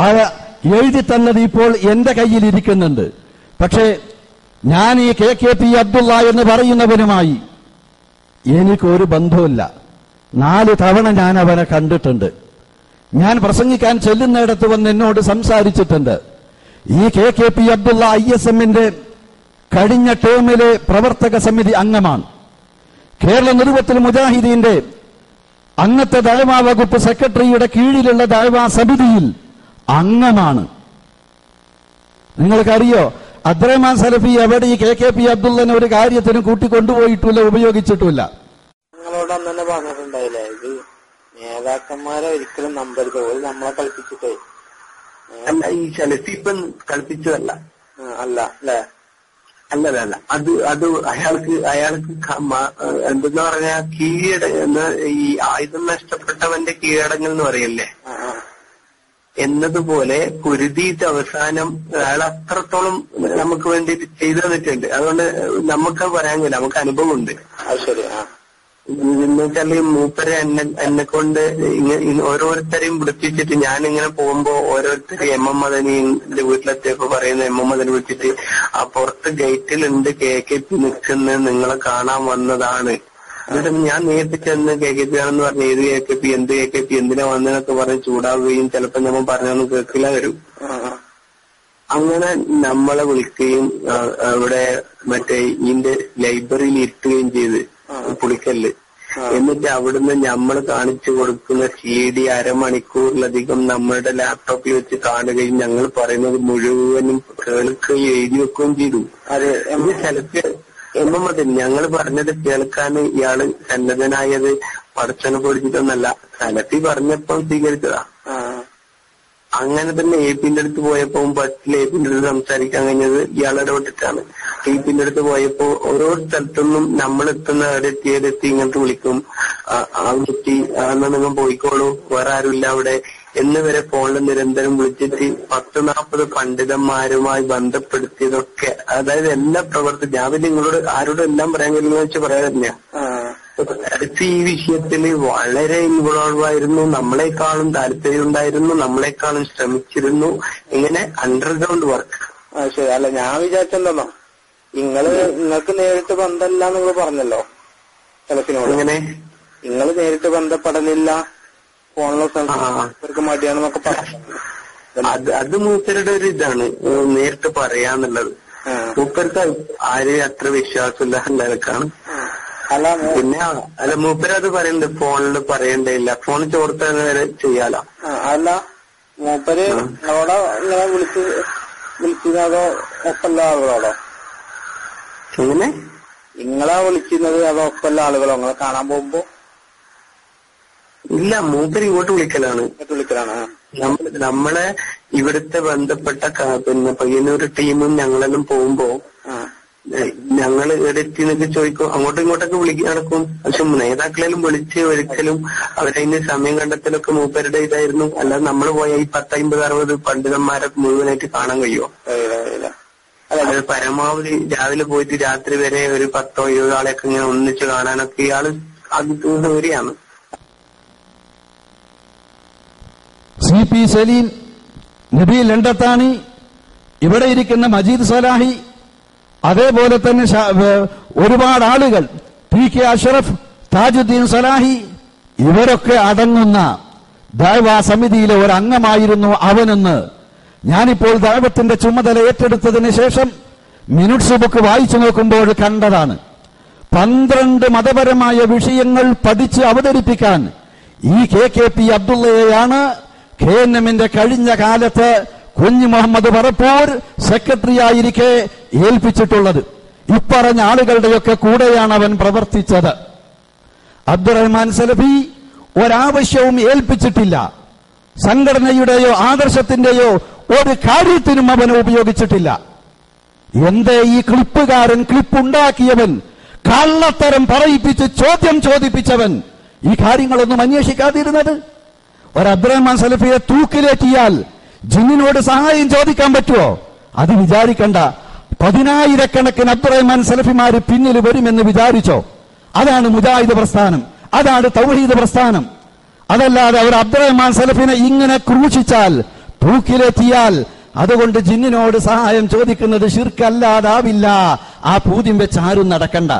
ആ എഴുതി തന്നത് ഇപ്പോൾ എന്റെ കയ്യിൽ ഇരിക്കുന്നുണ്ട്. പക്ഷേ ഞാൻ ഈ കെ കെ പി അബ്ദുള്ള എന്ന് പറയുന്നവനുമായി എനിക്കൊരു ബന്ധമില്ല നാല് തവണ ഞാൻ അവനെ കണ്ടിട്ടുണ്ട്. ഞാൻ പ്രസംഗിക്കാൻ ചെല്ലുന്നിടത്ത് വന്ന് എന്നോട് സംസാരിച്ചിട്ടുണ്ട്. ഈ K K P Abdulla I S എമ്മിന്റെ കഴിഞ്ഞ ടേമിലെ പ്രവർത്തക സമിതി അംഗമാണ്. കേരള നിരൂപത്തിൽ മുജാഹിദീന്റെ അന്നത്തെ ദഴവാ വകുപ്പ് സെക്രട്ടറിയുടെ കീഴിലുള്ള ദഴവാ സമിതിയിൽ അംഗമാണ്. നിങ്ങൾക്കറിയോ അബ്ദുറഹ്മാൻ സലഫി അവിടെ ഈ കെ കെ പി അബ്ദുള്ളനെ ഒരു കാര്യത്തിനും കൂട്ടിക്കൊണ്ടുപോയിട്ടില്ല ഉപയോഗിച്ചിട്ടില്ല. നിങ്ങളോട് അന്ന് തന്നെ പറഞ്ഞിട്ടുണ്ടായില്ലേ ഇത് നേതാക്കന്മാരെ ഒരിക്കലും നമ്പരുത് നമ്മളെ കളിപ്പിച്ചിട്ടേ. അല്ല ഈ സലഫി ഇപ്പം കളിപ്പിച്ചതല്ല. അല്ല അല്ലേ? അല്ല അല്ല അത് അത് അയാൾക്ക് അയാൾക്ക് എന്തെന്ന് പറഞ്ഞാ കീഴട എന്ന് ഈ ആയുധം നഷ്ടപ്പെട്ടവന്റെ കീഴടങ്ങൽ എന്ന് പറയല്ലേ. എന്നതുപോലെ പൊരുതിയിട്ട് അവസാനം അയാൾ അത്രത്തോളം നമുക്ക് വേണ്ടി ചെയ്തു തന്നിട്ടുണ്ട്. അതുകൊണ്ട് നമുക്ക് പറയാൻ കഴിയില്ല. നമുക്ക് അനുഭവമുണ്ട്. എന്ന് വെച്ചാൽ മൂപ്പരെ എന്നെ എന്നെ കൊണ്ട് ഓരോരുത്തരെയും വിളിപ്പിച്ചിട്ട് ഞാൻ ഇങ്ങനെ പോകുമ്പോ ഓരോരുത്തർ എം എം മദനിന്റെ വീട്ടിലെത്തിയപ്പോ പറയുന്ന എം എം മദൻ വിളിച്ചിട്ട് ആ പുറത്ത് ഗേറ്റിലുണ്ട് കെ കെ പി നിൽക്കുന്ന നിങ്ങളെ കാണാൻ വന്നതാണ്. എന്നിട്ട് ഞാൻ നേരിട്ട് ചെന്ന് കെ കെ പി ആണെന്ന് പറഞ്ഞു ഏത് കെ കെ പി എന്ത് കെ കെ പി എന്തിനാ വന്നതെന്നൊക്കെ പറഞ്ഞ് ചൂടാവുകയും ചിലപ്പോ നമ്മൾ പറഞ്ഞൊന്നും കേൾക്കില്ല വരും. അങ്ങനെ നമ്മളെ വിളിക്കുകയും അവിടെ മറ്റേ ഇതിന്റെ ലൈബ്രറിയിൽ ഇരുത്തുകയും ചെയ്ത് പുളിക്കല്ല്. എന്നിട്ട് അവിടുന്ന് നമ്മൾ കാണിച്ചു കൊടുക്കുന്ന സി ഡി അരമണിക്കൂറിലധികം നമ്മളുടെ ലാപ്ടോപ്പിൽ വെച്ച് കാണുകയും ഞങ്ങൾ പറയുന്നത് മുഴുവനും കേൾക്കുകയും എഴുതി വെക്കുകയും ചെയ്തു. അതെ ചിലപ്പോ എം എം മതി. ഞങ്ങൾ പറഞ്ഞത് കേൾക്കാൻ ഇയാൾ സന്നദ്ധനായത് പടച്ചനെ പൊടിച്ചിട്ടൊന്നല്ല. സലഫി പറഞ്ഞപ്പം സ്വീകരിച്ചതാ. അങ്ങനെ തന്നെ എ പിന്റെ അടുത്ത് പോയപ്പോ ബസ്സിൽ എ പിന്റെ അടുത്ത് സംസാരിക്കാൻ കഴിഞ്ഞത് ഇയാളുടെ വിട്ടിട്ടാണ് എ പിന്റെ അടുത്ത് പോയപ്പോ ഓരോ സ്ഥലത്തുനിന്നും നമ്മൾ എത്തുന്ന അവിടെ എത്തിയത് എത്തി ഇങ്ങോട്ട് വിളിക്കും. ആ, കുട്ടി ആ, നിങ്ങൾ പോയിക്കോളൂ. വേറെ ആരുമില്ല അവിടെ. എന്ന് വരെ ഫോണിൽ നിരന്തരം വിളിച്ചിട്ട് പത്ത് നാൽപ്പത് പണ്ഡിതന്മാരുമായി ബന്ധപ്പെടുത്തിയതൊക്കെ അതായത് എല്ലാ പ്രവർത്തി ഞാൻ പിന്നെ നിങ്ങളോട് ആരോടും എല്ലാം പറയാൻ കഴിയുമെന്ന് വെച്ച് പറയാൻ തന്നെയാ അടുത്ത് ഈ വിഷയത്തിൽ വളരെ ഇൻവോൾവ് ആയിരുന്നു. നമ്മളെക്കാളും താല്പര്യം ഉണ്ടായിരുന്നു നമ്മളെക്കാളും ശ്രമിച്ചിരുന്നു. ഇങ്ങനെ അണ്ടർഗ്രൗണ്ട് വർക്ക് ശരി. അല്ല ഞാൻ വിചാരിച്ചെന്തോ നിങ്ങൾ നിങ്ങൾക്ക് നേരിട്ട് ബന്ധമില്ല നിങ്ങൾ പറഞ്ഞല്ലോ. ഇങ്ങനെ നിങ്ങൾ നേരിട്ട് ബന്ധപ്പെടലില്ല ഫോണിലോ ആ. ഇവർക്ക് മടിയാണെന്നൊക്കെ പറഞ്ഞു. അത് അത് മൂപ്പരുടെ ഒരു ഇതാണ്. നേരിട്ട് പറയാന്നുള്ളത്. മൂപ്പർക്ക് ആരെയും അത്ര വിശ്വാസമില്ല നിലക്കാണ് അല്ല പിന്നെ അല്ല മൂപ്പര് അത് പറയുന്നുണ്ട് ഫോണിൽ പറയണ്ടേയില്ല. ഫോൺ ചോർത്ത വരെ ചെയ്യാലോ. അല്ല മൂപ്പര് അവിടെ ഇങ്ങനെ വിളിച്ച് വിളിച്ചിരുന്നതോ ഒപ്പല്ല ആളുകളോടോ എങ്ങനെ? നിങ്ങളാ വിളിക്കുന്നത് അതോ ഒപ്പല്ല ആളുകളോ? നിങ്ങളെ കാണാൻ പോകുമ്പോ? ഇല്ല മൂപ്പര് ഇങ്ങോട്ട് വിളിക്കലാണ്. ഇങ്ങോട്ട് വിളിക്കലാണ് നമ്മളെ ഇവിടുത്തെ ബന്ധപ്പെട്ട പിന്നെ പയ്യന്നൂർ ടീമും ഞങ്ങളെല്ലാം പോകുമ്പോ ഞങ്ങൾ എത്തി എന്നൊക്കെ ചോദിക്കും അങ്ങോട്ടും ഇങ്ങോട്ടൊക്കെ വിളിക്കും നടക്കും. പക്ഷെ നേതാക്കളെല്ലാം വിളിച്ച് ഒരിക്കലും അവരതിന് സമയം കണ്ടെത്തലൊക്കെ മൂപ്പരുടെ ഇതായിരുന്നു. അല്ലാതെ നമ്മൾ പോയ ഈ പത്തമ്പത് അറുപത് പണ്ഡിതന്മാരെ മുഴുവനായിട്ട് കാണാൻ കഴിയുമോ. അത് പരമാവധി രാവിലെ പോയിട്ട് രാത്രി വരെ ഒരു പത്തോ ഇരുപതോ ആളെയൊക്കെ ഇങ്ങനെ ഒന്നിച്ച് കാണാനൊക്കെ ഇയാൾ അത് ദൂരെയാണ് സി പി സലീം നബീൽ ലണ്ടത്താണി ഇവിടെ ഇരിക്കുന്ന മജീദ് സലാഹി അതേപോലെ തന്നെ ഒരുപാട് ആളുകൾ പി കെ അഷറഫ് താജുദ്ദീൻ സലാഹി ഇവരൊക്കെ അടങ്ങുന്ന ദൈവാ സമിതിയിലെ ഒരു അംഗമായിരുന്നു അവനെന്ന് ഞാനിപ്പോൾ ദൈവത്തിന്റെ ചുമതല ഏറ്റെടുത്തതിന് ശേഷം മിനിറ്റ്സ് ബുക്ക് വായിച്ചു നോക്കുമ്പോൾ കണ്ടതാണ്. പന്ത്രണ്ട് മതപരമായ വിഷയങ്ങൾ പഠിച്ച് അവതരിപ്പിക്കാൻ ഈ കെ കെ പി അബ്ദുള്ളയെയാണ് കെ എൻ എമ്മിന്റെ കഴിഞ്ഞ കാലത്ത് കുഞ്ഞു മുഹമ്മദ് പറപ്പൂർ സെക്രട്ടറി ആയിരിക്കെ ഏൽപ്പിച്ചിട്ടുള്ളത്. ഇപ്പറഞ്ഞ ആളുകളുടെയൊക്കെ കൂടെയാണ് അവൻ പ്രവർത്തിച്ചത്. അബ്ദുറഹ്മാൻ സലഫി ഒരാവശ്യവും ഏൽപ്പിച്ചിട്ടില്ല. സംഘടനയുടെയോ ആദർശത്തിന്റെയോ ഒരു കാര്യത്തിനും അവൻ ഉപയോഗിച്ചിട്ടില്ല. എന്തേ ഈ ക്ലിപ്പുകാരൻ ക്ലിപ്പുണ്ടാക്കിയവൻ? കള്ളത്തരം പറയിപ്പിച്ച് ചോദ്യം ചോദിപ്പിച്ചവൻ? ഈ കാര്യങ്ങളൊന്നും അന്വേഷിക്കാതിരുന്നത്? ഒരു അബ്ദുറഹ്മാൻ സലഫിയെ തൂക്കിലേറ്റിയാൽ ജിന്നിനോട് സഹായം ചോദിക്കാൻ പറ്റുമോ? അത് വിചാരിക്കണ്ട. പതിനായിരക്കണക്കിന് അബ്ദുറഹ്മാൻ സലഫിമാര് പിന്നിൽ വരുമെന്ന് വിചാരിച്ചോ? അതാണ് മുജാഹിദ് പ്രസ്ഥാനം. അതാണ് തൗഹീദ് പ്രസ്ഥാനം. അതല്ലാതെ അവർ അബ്ദുറഹ്മാൻ സലഫിനെ ഇങ്ങനെ ക്രൂശിച്ചാൽ തൂക്കിലെത്തിയാൽ അതുകൊണ്ട് ജിന്നിനോട് സഹായം ചോദിക്കുന്നത് ഷിർക്കല്ലാതാവില്ല ആ പൂദ്യം വെച്ച് ആരും നടക്കണ്ട.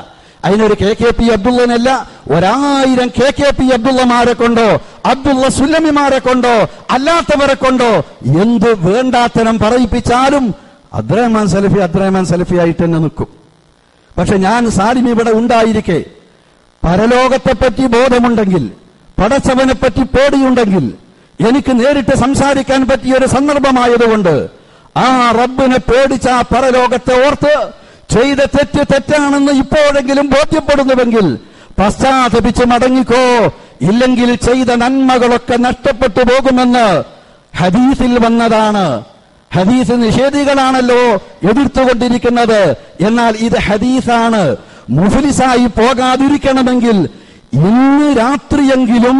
അതിനൊരു കെ കെ പി അബ്ദുള്ളനല്ല ഒരായിരം കെ കെ പി അബ്ദുള്ളമാരെ കൊണ്ടോ അബ്ദുള്ള സുല്ലമിമാരെ കൊണ്ടോ അല്ലാത്തവരെ കൊണ്ടോ എന്ത് വേണ്ടാത്തരം പറയിപ്പിച്ചാലും അബ്ദുറഹ്മാൻ സലഫി അബ്ദുറഹ്മാൻ സലഫി ആയിട്ട് തന്നെ നിൽക്കും. പക്ഷെ ഞാൻ സാലിം ഇവിടെ ഉണ്ടായിരിക്കെ. പരലോകത്തെപ്പറ്റി ബോധമുണ്ടെങ്കിൽ പടച്ചവനെ പറ്റി പേടിയുണ്ടെങ്കിൽ എനിക്ക് നേരിട്ട് സംസാരിക്കാൻ പറ്റിയ ഒരു സന്ദർഭമായതുകൊണ്ട് ആ റബ്ബിനെ പേടിച്ച ആ പരലോകത്തെ ഓർത്ത് ചെയ്ത തെറ്റ് തെറ്റാണെന്ന് ഇപ്പോഴെങ്കിലും ബോധ്യപ്പെടുന്നുവെങ്കിൽ പശ്ചാത്തപിച്ച് മടങ്ങിക്കോ. ഇല്ലെങ്കിൽ ചെയ്ത നന്മകളൊക്കെ നഷ്ടപ്പെട്ടു പോകുമെന്ന് ഹദീസിൽ വന്നതാണ്. ഹദീസ് നിഷേധികളാണല്ലോ എതിർത്തുകൊണ്ടിരിക്കുന്നത്. എന്നാൽ ഇത് ഹദീസാണ്. മുഫലിസായി പോകാതിരിക്കണമെങ്കിൽ ഇന്ന് രാത്രിയെങ്കിലും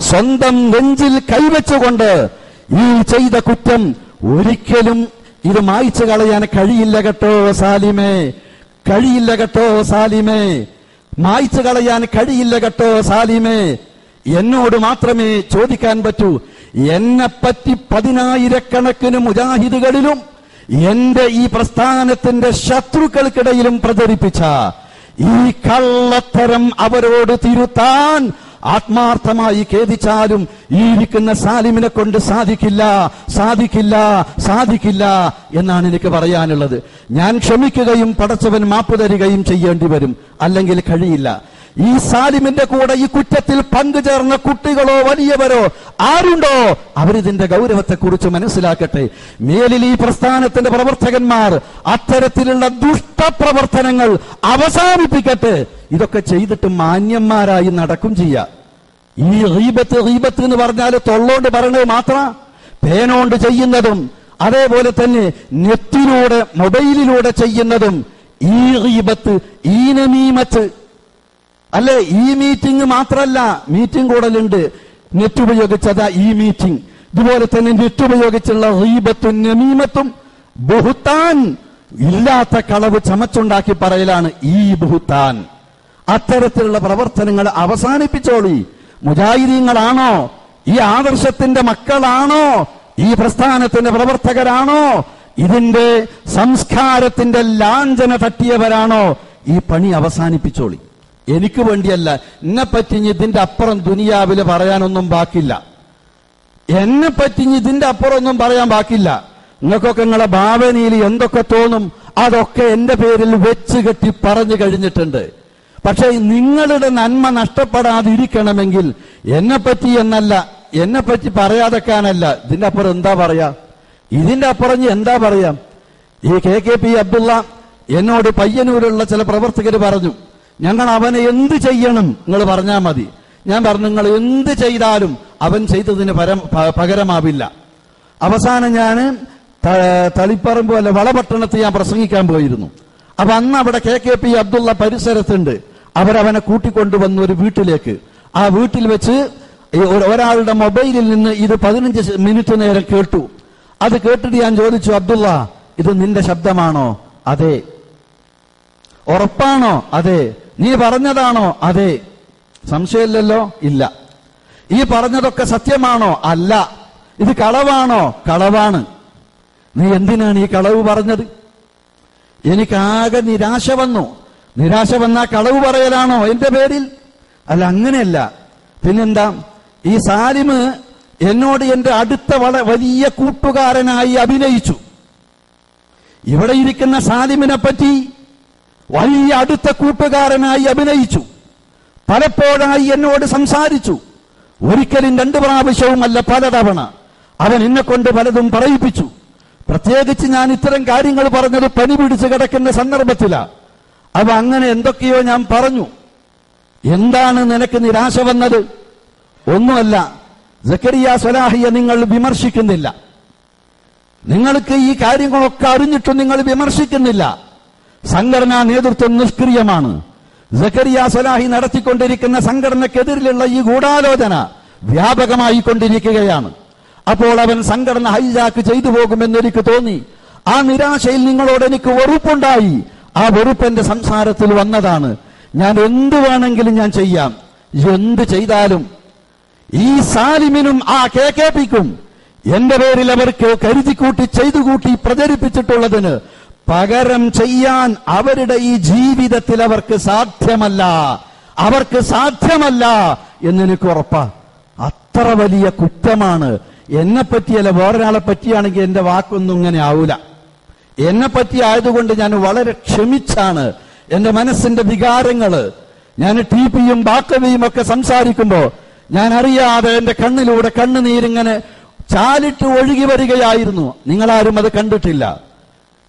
സ്വന്തം നെഞ്ചിൽ കൈവച്ചുകൊണ്ട് ഈ ചെയ്ത കുറ്റം ഒരിക്കലും ഇത് മായിച്ചു കളയാൻ കഴിയില്ല കേട്ടോ സാലിമേ. കഴിയില്ല കേട്ടോ സാലിമേ. മായിച്ചു കളയാൻ കഴിയില്ല കേട്ടോ സാലിമേ. എന്നോട് മാത്രമേ ചോദിക്കാൻ പറ്റൂ. എന്നെ എന്നെപ്പറ്റി പതിനായിരക്കണക്കിന് മുജാഹിദുകളിലും എന്റെ ഈ പ്രസ്ഥാനത്തിന്റെ ശത്രുക്കൾക്കിടയിലും പ്രചരിപ്പിച്ച ഈ കള്ളത്തരം അവരോട് തിരുത്താൻ ആത്മാർത്ഥമായി ഖേദിച്ചാലും ഈ ഇരിക്കുന്ന സാലിമിനെ കൊണ്ട് സാധിക്കില്ല സാധിക്കില്ല സാധിക്കില്ല എന്നാണ് എനിക്ക് പറയാനുള്ളത്. ഞാൻ ക്ഷമിക്കുകയും പടച്ചവൻ മാപ്പ് തരികയും ചെയ്യേണ്ടി വരും. അല്ലെങ്കിൽ കഴിയില്ല. ഈ സാലിമിന്റെ കൂടെ ഈ കുറ്റത്തിൽ പങ്കുചേർന്ന കുട്ടികളോ വലിയവരോ ആരുണ്ടോ? അവരിതിന്റെ ഗൗരവത്തെക്കുറിച്ച് മനസ്സിലാക്കട്ടെ. മേലിൽ ഈ പ്രസ്ഥാനത്തിന്റെ പ്രവർത്തകന്മാർ അത്തരത്തിലുള്ള ദുഷ്ടപ്രവർത്തനങ്ങൾ അവസാനിപ്പിക്കട്ടെ. ഇതൊക്കെ ചെയ്തിട്ട് മാന്യന്മാരായി നടക്കും ചെയ്യാം. ഈ റീബത്ത് റീബത്ത് എന്ന് പറഞ്ഞാൽ തൊള്ളോണ്ട് പറയണത് മാത്ര. പേനോണ്ട് ചെയ്യുന്നതും അതേപോലെ തന്നെ നെറ്റിലൂടെ മൊബൈലിലൂടെ ചെയ്യുന്നതും ഈ റീബത്ത് ഈ നമീമത്ത് അല്ലെ ഈ മീറ്റിംഗ് മാത്രല്ല മീറ്റിംഗ് കൂടലുണ്ട്. നെറ്റ് ഉപയോഗിച്ചതാ ഈ മീറ്റിംഗ് ഇതുപോലെ തന്നെ നെറ്റ് ഉപയോഗിച്ചുള്ള റീബത്തും നമീമത്തും ബഹുത്താൻ ഇല്ലാത്ത കളവ് ചമച്ചുണ്ടാക്കി പറയലാണ് ഈ ബഹുത്താൻ. അത്തരത്തിലുള്ള പ്രവർത്തനങ്ങൾ അവസാനിപ്പിച്ചോളി. മുജാഹിദീങ്ങളാണോ? ഈ ആദർശത്തിന്റെ മക്കളാണോ? ഈ പ്രസ്ഥാനത്തിന്റെ പ്രവർത്തകരാണോ? ഇതിന്റെ സംസ്കാരത്തിന്റെ ലാഞ്ചന തട്ടിയവരാണോ? ഈ പണി അവസാനിപ്പിച്ചോളി. എനിക്ക് വേണ്ടിയല്ല. എന്നെ പറ്റി ഇതിന്റെ അപ്പുറം ദുനിയാവിൽ പറയാനൊന്നും ബാക്കില്ല എന്നെ പറ്റി ഇതിന്റെ അപ്പുറം ഒന്നും പറയാൻ ബാക്കില്ല നിങ്ങൾക്കൊക്കെ നിങ്ങളെ ഭാവനയിൽ എന്തൊക്കെ തോന്നും അതൊക്കെ എന്റെ പേരിൽ വെച്ച് കെട്ടി പറഞ്ഞു കഴിഞ്ഞിട്ടുണ്ട്. പക്ഷെ നിങ്ങളുടെ നന്മ നഷ്ടപ്പെടാതിരിക്കണമെങ്കിൽ എന്നെ പറ്റി എന്നല്ല എന്നെ പറ്റി പറയാതെക്കാനല്ല ഇതിന്റെ അപ്പുറം എന്താ പറയാ? ഇതിന്റെ അപ്പുറം എന്താ പറയാ? ഈ കെ കെ പി അബ്ദുള്ള എന്നോട് പയ്യന്നൂരുള്ള ചില പ്രവർത്തകർ പറഞ്ഞു ഞങ്ങൾ അവനെ എന്ത് ചെയ്യണം നിങ്ങൾ പറഞ്ഞാൽ മതി. ഞാൻ പറഞ്ഞു നിങ്ങൾ എന്ത് ചെയ്താലും അവൻ ചെയ്തതിന് പരം- പകരമാവില്ല. അവസാനം ഞാൻ തളിപ്പറമ്പ് അല്ല വളപട്ടണത്ത് ഞാൻ പ്രസംഗിക്കാൻ പോയിരുന്നു. അപ്പൊ അന്ന് അവിടെ കെ കെ പി അബ്ദുള്ള പരിസരത്തുണ്ട്. അവരവനെ കൂട്ടിക്കൊണ്ടുവന്ന ഒരു വീട്ടിലേക്ക്. ആ വീട്ടിൽ വെച്ച് ഒരാളുടെ മൊബൈലിൽ നിന്ന് ഇത് പതിനഞ്ച് മിനിറ്റ് നേരം കേട്ടു. അത് കേട്ടിട്ട് ഞാൻ ചോദിച്ചു അബ്ദുള്ള ഇത് നിന്റെ ശബ്ദമാണോ? അതെ. ഉറപ്പാണോ? അതെ. നീ പറഞ്ഞതാണോ? അതെ. സംശയമില്ലല്ലോ? ഇല്ല. ഈ പറഞ്ഞതൊക്കെ സത്യമാണോ? അല്ല. ഇത് കളവാണോ? കളവാണ്. നീ എന്തിനാണ് ഈ കളവ് പറഞ്ഞത്? എനിക്കാകെ നിരാശ വന്നു. നിരാശ വന്ന കളവ് പറയലാണോ എന്റെ പേരിൽ? അല്ല അങ്ങനെയല്ല. പിന്നെന്താ? ഈ സാലിമ് എന്നോട് എന്റെ അടുത്ത വലിയ കൂട്ടുകാരനായി അഭിനയിച്ചു. ഇവിടെ ഇരിക്കുന്ന സാലിമിനെ പറ്റി വലിയ അടുത്ത കൂട്ടുകാരനായി അഭിനയിച്ചു. പലപ്പോഴായി എന്നോട് സംസാരിച്ചു. ഒരിക്കലും രണ്ടു പ്രാവശ്യവുമല്ല പലതവണ അവൻ എന്നെ കൊണ്ട് പലതും പറയിപ്പിച്ചു. പ്രത്യേകിച്ച് ഞാൻ ഇത്തരം കാര്യങ്ങൾ പറഞ്ഞത് പനി പിടിച്ച് കിടക്കുന്ന സന്ദർഭത്തിലാ. അവ അങ്ങനെ എന്തൊക്കെയോ ഞാൻ പറഞ്ഞു. എന്താണ് നിനക്ക് നിരാശ വന്നത്? ഒന്നുമല്ല ജക്കരിയ സ്വലാഹിയെ നിങ്ങൾ വിമർശിക്കുന്നില്ല. നിങ്ങൾക്ക് ഈ കാര്യങ്ങളൊക്കെ അറിഞ്ഞിട്ടും നിങ്ങൾ വിമർശിക്കുന്നില്ല. സംഘടനാ നേതൃത്വം നിഷ്ക്രിയമാണ്. സക്കരിയ സലാഹി നടത്തിക്കൊണ്ടിരിക്കുന്ന സംഘടനക്കെതിരിലുള്ള ഈ ഗൂഢാലോചന വ്യാപകമായി കൊണ്ടിരിക്കുകയാണ്. അപ്പോൾ അവൻ സംഘടന ഹൈജാക്ക് ചെയ്തു പോകുമെന്ന് എനിക്ക് തോന്നി. ആ നിരാശയിൽ നിങ്ങളോട് എനിക്ക് വെറുപ്പുണ്ടായി. ആ വെറുപ്പ് സംസാരത്തിൽ വന്നതാണ്. ഞാൻ എന്ത് വേണമെങ്കിലും ഞാൻ ചെയ്യാം. എന്ത് ചെയ്താലും ഈ സാലിമിനും ആ കെ കെ പിക്കും എന്റെ പേരിൽ അവർക്ക് കരുതിക്കൂട്ടി ചെയ്തു കൂട്ടി പ്രചരിപ്പിച്ചിട്ടുള്ളതിന് പകരം ചെയ്യാൻ അവരുടെ ഈ ജീവിതത്തിൽ അവർക്ക് സാധ്യമല്ല. അവർക്ക് സാധ്യമല്ല എന്നെനിക്ക് ഉറപ്പാ. അത്ര വലിയ കുറ്റമാണ്. എന്നെ പറ്റിയല്ല വേറൊരാളെ പറ്റിയാണെങ്കിൽ എന്റെ വാക്കൊന്നും ഇങ്ങനെ ആവൂല. എന്നെ പറ്റി ആയതുകൊണ്ട് ഞാൻ വളരെ ക്ഷമിച്ചാണ്. എന്റെ മനസ്സിന്റെ വികാരങ്ങൾ. ഞാൻ ടി പിയും ബാക്കവിയും ഒക്കെ സംസാരിക്കുമ്പോ ഞാൻ അറിയാതെ എന്റെ കണ്ണിലൂടെ കണ്ണുനീരിങ്ങനെ ചാലിട്ട് ഒഴുകി വരികയായിരുന്നു. നിങ്ങളാരും അത് കണ്ടിട്ടില്ല.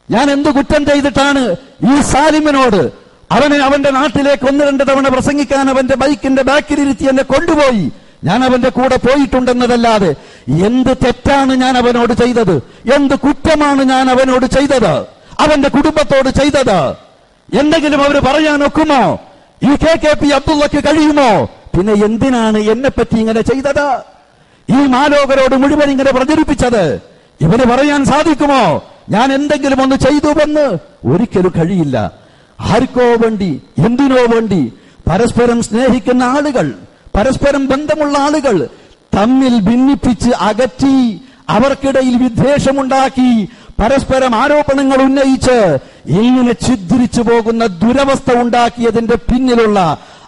ഞാൻ എന്ത് കുറ്റം ചെയ്തിട്ടാണ് ഈ സാലിമിനോട് അവനെ അവന്റെ നാട്ടിലേക്ക് ഒന്ന് രണ്ട് തവണ പ്രസംഗിക്കാൻ അവന്റെ ബൈക്കിന്റെ ബാക്കിലിരുത്തി എന്നെ കൊണ്ടുപോയി? ഞാൻ അവന്റെ കൂടെ പോയിട്ടുണ്ടെന്നതല്ലാതെ എന്ത് തെറ്റാണ് ഞാൻ അവനോട് ചെയ്തത്? എന്ത് കുറ്റമാണ് ഞാൻ അവനോട് ചെയ്തത്? അവന്റെ കുടുംബത്തോട് ചെയ്തത്? എന്തെങ്കിലും അവർ പറയാൻ ഒക്കുമോ? ഈ കെ കെ പി അബ്ദുള്ളക്ക് കഴിയുമോ? പിന്നെ എന്തിനാണ് എന്നെ പറ്റി ഇങ്ങനെ ചെയ്തത്? ഈ മാലോകരോട് മുഴുവൻ ഇങ്ങനെ പ്രചരിപ്പിച്ചത്? ഇവന് പറയാൻ സാധിക്കുമോ? ഞാൻ എന്തെങ്കിലും ഒന്ന് ചെയ്തു വന്ന് ഒരിക്കലും കഴിയില്ല. ആർക്കോ വേണ്ടി എന്തിനോ വേണ്ടി പരസ്പരം സ്നേഹിക്കുന്ന ആളുകൾ പരസ്പരം ബന്ധമുള്ള ആളുകൾ തമ്മിൽ ഭിന്നിപ്പിച്ച് അകറ്റി അവർക്കിടയിൽ വിദ്വേഷമുണ്ടാക്കി പരസ്പരം ആരോപണങ്ങൾ ഉന്നയിച്ച് ഇങ്ങനെ ഛിദ്രിച്ചു പോകുന്ന ദുരവസ്ഥ ഉണ്ടാക്കിയതിന്റെ പിന്നിലുള്ള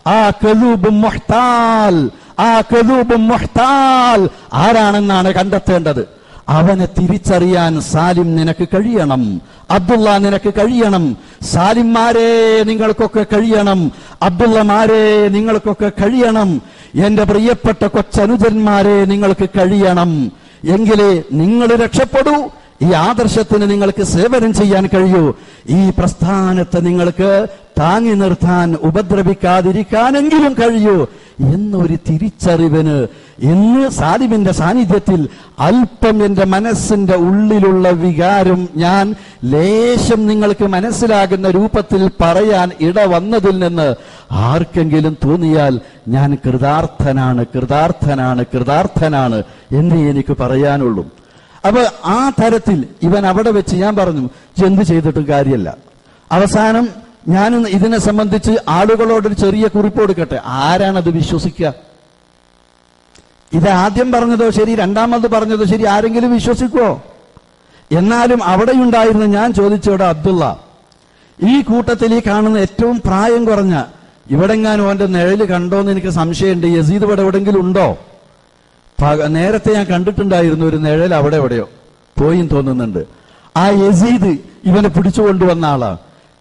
ആ കലൂബ് മൊഹ്താൽ ആ കലൂബ് മൊഹ്താൽ ആരാണെന്നാണ് കണ്ടെത്തേണ്ടത്? അവനെ തിരിച്ചറിയാൻ സാലിം നിനക്ക് കഴിയണം. അബ്ദുള്ള നിനക്ക് കഴിയണം. സാലിംമാരെ നിങ്ങൾക്കൊക്കെ കഴിയണം. അബ്ദുള്ളമാരെ നിങ്ങൾക്കൊക്കെ കഴിയണം. എന്റെ പ്രിയപ്പെട്ട കൊച്ചനുജന്മാരെ നിങ്ങൾക്ക് കഴിയണം. എങ്കിലേ നിങ്ങൾ രക്ഷപ്പെടൂ. ഈ ആദർശത്തിന് നിങ്ങൾക്ക് സേവനം ചെയ്യാൻ കഴിയൂ. ഈ പ്രസ്ഥാനത്തെ നിങ്ങൾക്ക് താങ്ങി നിർത്താൻ ഉപദ്രവിക്കാതിരിക്കാനെങ്കിലും കഴിയൂ. എന്നൊരു തിരിച്ചറിവിന് ഇന്ന് സാലിമിന്റെ സാന്നിധ്യത്തിൽ അല്പം എന്റെ മനസ്സിന്റെ ഉള്ളിലുള്ള വികാരം ഞാൻ ലേശം നിങ്ങൾക്ക് മനസ്സിലാകുന്ന രൂപത്തിൽ പറയാൻ ഇട വന്നതിൽ നിന്ന് ആർക്കെങ്കിലും തോന്നിയാൽ ഞാൻ കൃതാർത്ഥനാണ് കൃതാർത്ഥനാണ് കൃതാർത്ഥനാണ് എന്നേ എനിക്ക് പറയാനുള്ളൂ. അപ്പൊ ആ തരത്തിൽ ഇവൻ അവിടെ വെച്ച് ഞാൻ പറഞ്ഞു എന്ത് ചെയ്തിട്ടും കാര്യമല്ല അവസാനം ഞാൻ ഇതിനെ സംബന്ധിച്ച് ആളുകളോടൊരു ചെറിയ കുറിപ്പ് കൊടുക്കട്ടെ. ആരാണത് വിശ്വസിക്കുക? ഇത് ആദ്യം പറഞ്ഞതോ ശരി രണ്ടാമത് പറഞ്ഞതോ ശരി ആരെങ്കിലും വിശ്വസിക്കുവോ? എന്നാലും അവിടെയുണ്ടായിരുന്ന ഞാൻ ചോദിച്ചോടെ അബ്ദുള്ള ഈ കൂട്ടത്തിൽ ഈ കാണുന്ന ഏറ്റവും പ്രായം കുറഞ്ഞ ഇവിടെങ്ങാനും ഓന്റെ നിഴൽ കണ്ടോ എന്ന് എനിക്ക് സംശയമുണ്ട്. യസീദ് ഇവിടെ എവിടെങ്കിലും ഉണ്ടോ? നേരത്തെ ഞാൻ കണ്ടിട്ടുണ്ടായിരുന്നു ഒരു നിഴൽ അവിടെ എവിടെയോ പോയും തോന്നുന്നുണ്ട്. ആ യസീദ് ഇവനെ പിടിച്ചു കൊണ്ടുവന്ന ആളാ.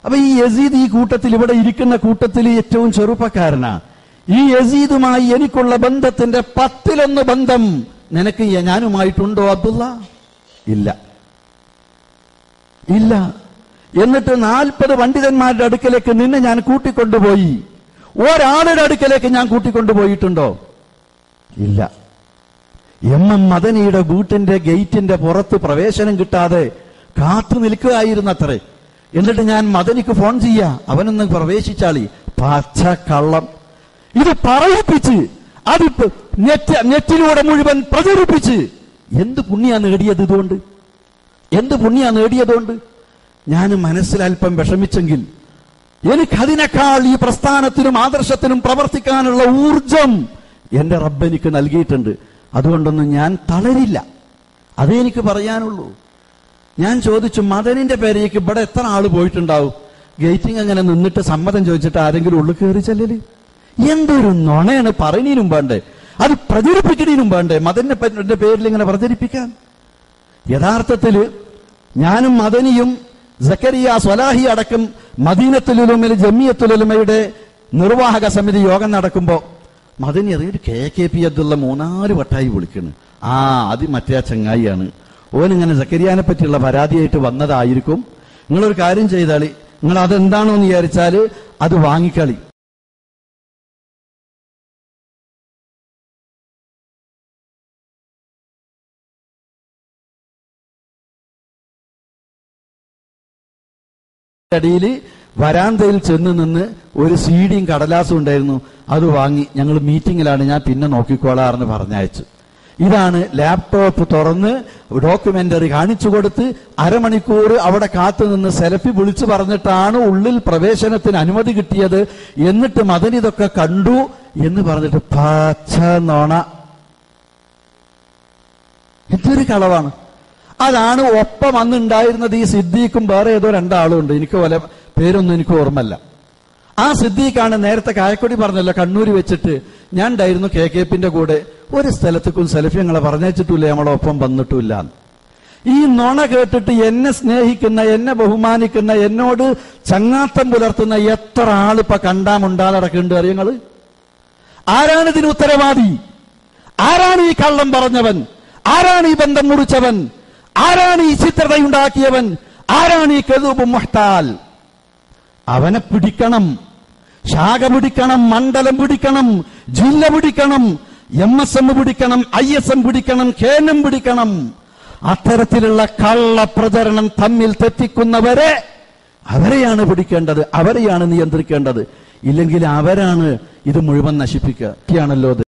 അപ്പൊ ഈ യസീദ് ഈ കൂട്ടത്തിൽ ഇവിടെ ഇരിക്കുന്ന കൂട്ടത്തിൽ ഏറ്റവും ചെറുപ്പക്കാരനാ. ഈ യസീദുമായി എനിക്കുള്ള ബന്ധത്തിന്റെ പത്തിലൊന്ന് ബന്ധം നിനക്ക് ഞാനുമായിട്ടുണ്ടോ അബ്ദുള്ള? ഇല്ല. ഇല്ല. എന്നിട്ട് നാൽപ്പത് പണ്ഡിതന്മാരുടെ അടുക്കലേക്ക് നിന്നെ ഞാൻ കൂട്ടിക്കൊണ്ടുപോയി. ഒരാളുടെ അടുക്കലേക്ക് ഞാൻ കൂട്ടിക്കൊണ്ടുപോയിട്ടുണ്ടോ? ഇല്ല. എം എം മദനിയുടെ വീട്ടിന്റെ ഗേറ്റിന്റെ പുറത്ത് പ്രവേശനം കിട്ടാതെ കാത്തു നിൽക്കുകയായിരുന്നു അത്രേ എന്നിട്ട് ഞാൻ മദനിക്ക് ഫോൺ ചെയ്യാ. അവനൊന്ന് പ്രവേശിച്ചാളി. പച്ച കള്ളം. ഇത് പറയിപ്പിച്ച് അത് നെറ്റ് നെറ്റിലൂടെ മുഴുവൻ പ്രചരിപ്പിച്ച്. എന്ത് പുണ്യാ നേടിയത് ഇതുകൊണ്ട്? എന്ത് പുണ്യാ നേടിയതുകൊണ്ട് ഞാൻ മനസ്സിൽ അല്പം വിഷമിച്ചെങ്കിൽ എനിക്കതിനേക്കാൾ ഈ പ്രസ്ഥാനത്തിനും ആദർശത്തിനും പ്രവർത്തിക്കാനുള്ള ഊർജം എന്റെ റബ്ബ് എനിക്ക് നൽകിയിട്ടുണ്ട്. അതുകൊണ്ടൊന്നും ഞാൻ തളരില്ല. അതേ എനിക്ക് പറയാനുള്ളൂ. ഞാൻ ചോദിച്ചു മദനിന്റെ പേരേക്ക് ഇവിടെ എത്ര ആൾ പോയിട്ടുണ്ടാവും? ഗേറ്റിംഗ് അങ്ങനെ നിന്നിട്ട് സമ്മതം ചോദിച്ചിട്ട് ആരെങ്കിലും ഉള്ളു കയറി ചെല്ലല്. എന്തൊരു നുണയാണ് പറയണീനും വേണ്ടേ അത് പ്രചരിപ്പിക്കുന്നതിനും വേണ്ടേ മദന്റെ പേരിൽ ഇങ്ങനെ പ്രചരിപ്പിക്കാൻ. യഥാർത്ഥത്തിൽ ഞാനും മദനിയും സക്കരിയ സ്വലാഹി അടക്കം മദീനത്തുലുലുമയിൽ ജമിയത്തുലുലുമയുടെ നിർവാഹക സമിതി യോഗം നടക്കുമ്പോ മദനി അറിയൊരു കെ കെ പി അബ്ദുള്ള മൂന്നാൽ വട്ടായി വിളിക്കുന്നു ആ അത് മറ്റേ ചങ്ങായിയാണ്. ഓൻ ഇങ്ങനെ സക്കരിയാനെ പറ്റിയുള്ള പരാതിയായിട്ട് വന്നതായിരിക്കും. നിങ്ങളൊരു കാര്യം ചെയ്താളി. നിങ്ങൾ അതെന്താണോ എന്ന് വിചാരിച്ചാൽ അത് വാങ്ങിക്കളി. അടിയിൽ വരാന്തയിൽ ചെന്ന് നിന്ന് ഒരു സീഡിയും കടലാസും ഉണ്ടായിരുന്നു. അത് വാങ്ങി. ഞങ്ങൾ മീറ്റിംഗിലാണ് ഞാൻ പിന്നെ നോക്കിക്കോളാറെന്ന് പറഞ്ഞയച്ചു. ഇതാണ് ലാപ്ടോപ്പ് തുറന്ന് ഡോക്യുമെന്ററി കാണിച്ചു കൊടുത്ത് അരമണിക്കൂർ അവിടെ കാത്തുനിന്ന് സെലഫി വിളിച്ചു പറഞ്ഞിട്ടാണ് ഉള്ളിൽ പ്രവേശനത്തിന് അനുമതി കിട്ടിയത്. എന്നിട്ട് മദൻ ഇതൊക്കെ കണ്ടു എന്ന് പറഞ്ഞിട്ട് പച്ച നോണ. ഇതൊരു കളവാണ്. അതാണ് ഒപ്പം അന്നുണ്ടായിരുന്നത് ഈ സിദ്ദീഖും വേറെ ഏതോ രണ്ടാളും ഉണ്ട് എനിക്ക് പോലെ പേരൊന്നും എനിക്ക് ഓർമ്മല്ല ആ സിദ്ദീഖാണ് നേരത്തെ കായക്കൊടി പറഞ്ഞല്ലോ കണ്ണൂര് വെച്ചിട്ട്. ഞാൻ ഉണ്ടായിരുന്നു കെ കെ പിന്റെ കൂടെ. ഒരു സ്ഥലത്തേക്കും സെൽഫി ഞങ്ങളെ നമ്മളൊപ്പം വന്നിട്ടില്ല. ഈ നുണ കേട്ടിട്ട് എന്നെ സ്നേഹിക്കുന്ന എന്നെ ബഹുമാനിക്കുന്ന എന്നോട് ചങ്ങാത്തം പുലർത്തുന്ന എത്ര ആളിപ്പോ കണ്ടാമുണ്ടാലടക്കുന്നുണ്ട് അറിയങ്ങൾ ആരാണ് ഇതിന് ഉത്തരവാദി? ആരാണ് ഈ കള്ളം പറഞ്ഞവൻ? ആരാണ് ഈ ബന്ധം മുറിച്ചവൻ? ആരാണ് ഈ ചിത്രതയുണ്ടാക്കിയവൻ? ആരാണ് ഈ കെതുപ് മുഹ്താൽ? അവനെ പിടിക്കണം. ശാഖ പിടിക്കണം മണ്ഡലം പിടിക്കണം ജില്ല പിടിക്കണം എം എസ് എം പിടിക്കണം ഐ എസ് എം പിടിക്കണം കെ എൻ എം പിടിക്കണം. അത്തരത്തിലുള്ള കള്ള പ്രചരണം തമ്മിൽ തെറ്റിക്കുന്നവരെ അവരെയാണ് പിടിക്കേണ്ടത് അവരെയാണ് നിയന്ത്രിക്കേണ്ടത്. ഇല്ലെങ്കിൽ അവരാണ് ഇത് മുഴുവൻ നശിപ്പിക്കുക. ഒക്കെയാണല്ലോ ഇത്.